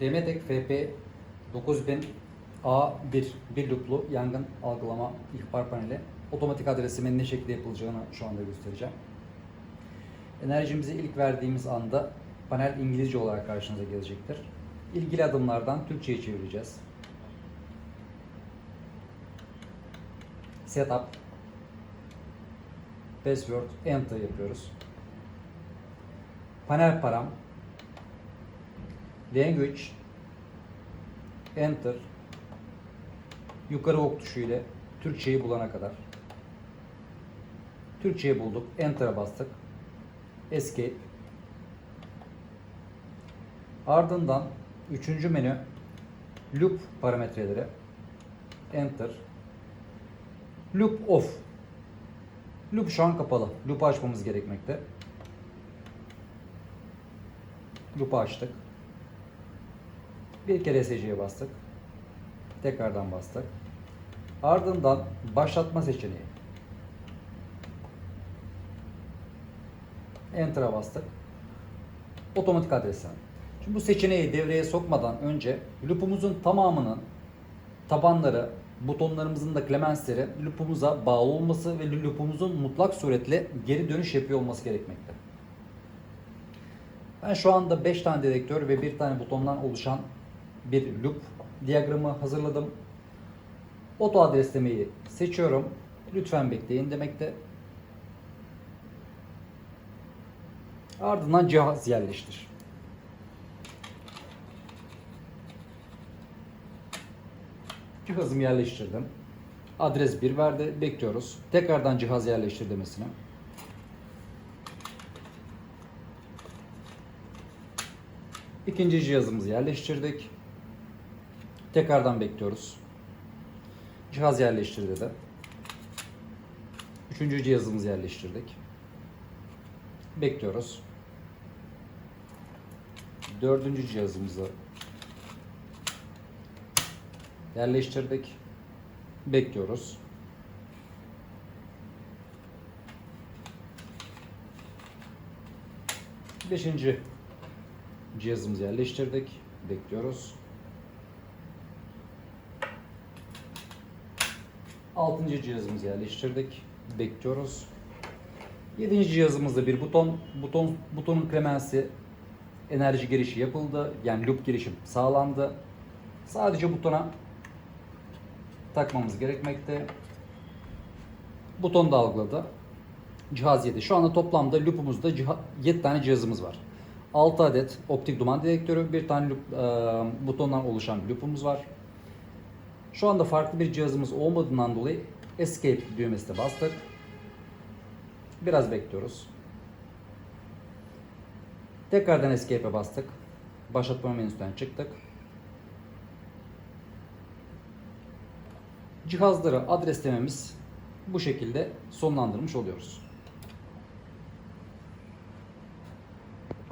Demetek FP 9000 A1 bir luplu yangın algılama ihbar paneli otomatik adresimin ne şekilde yapılacağını şu anda göstereceğim. Enerjimizi ilk verdiğimiz anda panel İngilizce olarak karşınıza gelecektir. İlgili adımlardan Türkçe'ye çevireceğiz. Setup Password Enter yapıyoruz. Panel param Language Enter yukarı ok tuşu ile Türkçeyi bulana kadar Türkçeyi bulduk. Enter'a bastık. Escape Ardından üçüncü menü Loop parametreleri Enter Loop off Loop şu an kapalı. Loop'u açmamız gerekmekte. Loop'u açtık. Bir kere SC'ye bastık. Tekrardan bastık. Ardından başlatma seçeneği. Enter'a bastık. Otomatik adresten. Şimdi bu seçeneği devreye sokmadan önce loop'umuzun tamamının tabanları, butonlarımızın da clemensleri loop'umuza bağlı olması ve loop'umuzun mutlak suretle geri dönüş yapıyor olması gerekmekte. Ben şu anda 5 tane dedektör ve 1 tane butondan oluşan bir loop diyagramı hazırladım. Oto adreslemeyi seçiyorum. Lütfen bekleyin demekte. Ardından cihaz yerleştir. Cihazımı yerleştirdim. Adres 1 verdi. Bekliyoruz. Tekrardan cihaz yerleştir demesini. İkinci cihazımızı yerleştirdik. Tekrardan bekliyoruz. Cihaz yerleştir dedi. Üçüncü cihazımızı yerleştirdik. Bekliyoruz. Dördüncü cihazımızı yerleştirdik. Bekliyoruz. Beşinci cihazımızı yerleştirdik. Bekliyoruz. Altıncı cihazımızı yerleştirdik. Bekliyoruz. Yedinci cihazımızda bir buton. Buton butonun klemensi enerji girişi yapıldı. Yani loop girişim sağlandı. Sadece butona takmamız gerekmekte. Buton da. Cihaz 7. Şu anda toplamda loop'umuzda 7 tane cihazımız var. 6 adet optik duman dedektörü, bir tane loop, e, butondan oluşan loop'umuz var. Şu anda farklı bir cihazımız olmadığından dolayı Escape düğmesine bastık. Biraz bekliyoruz. Tekrardan Escape'e bastık. Başlatma menüsünden çıktık. Cihazları adreslememiz bu şekilde sonlandırmış oluyoruz.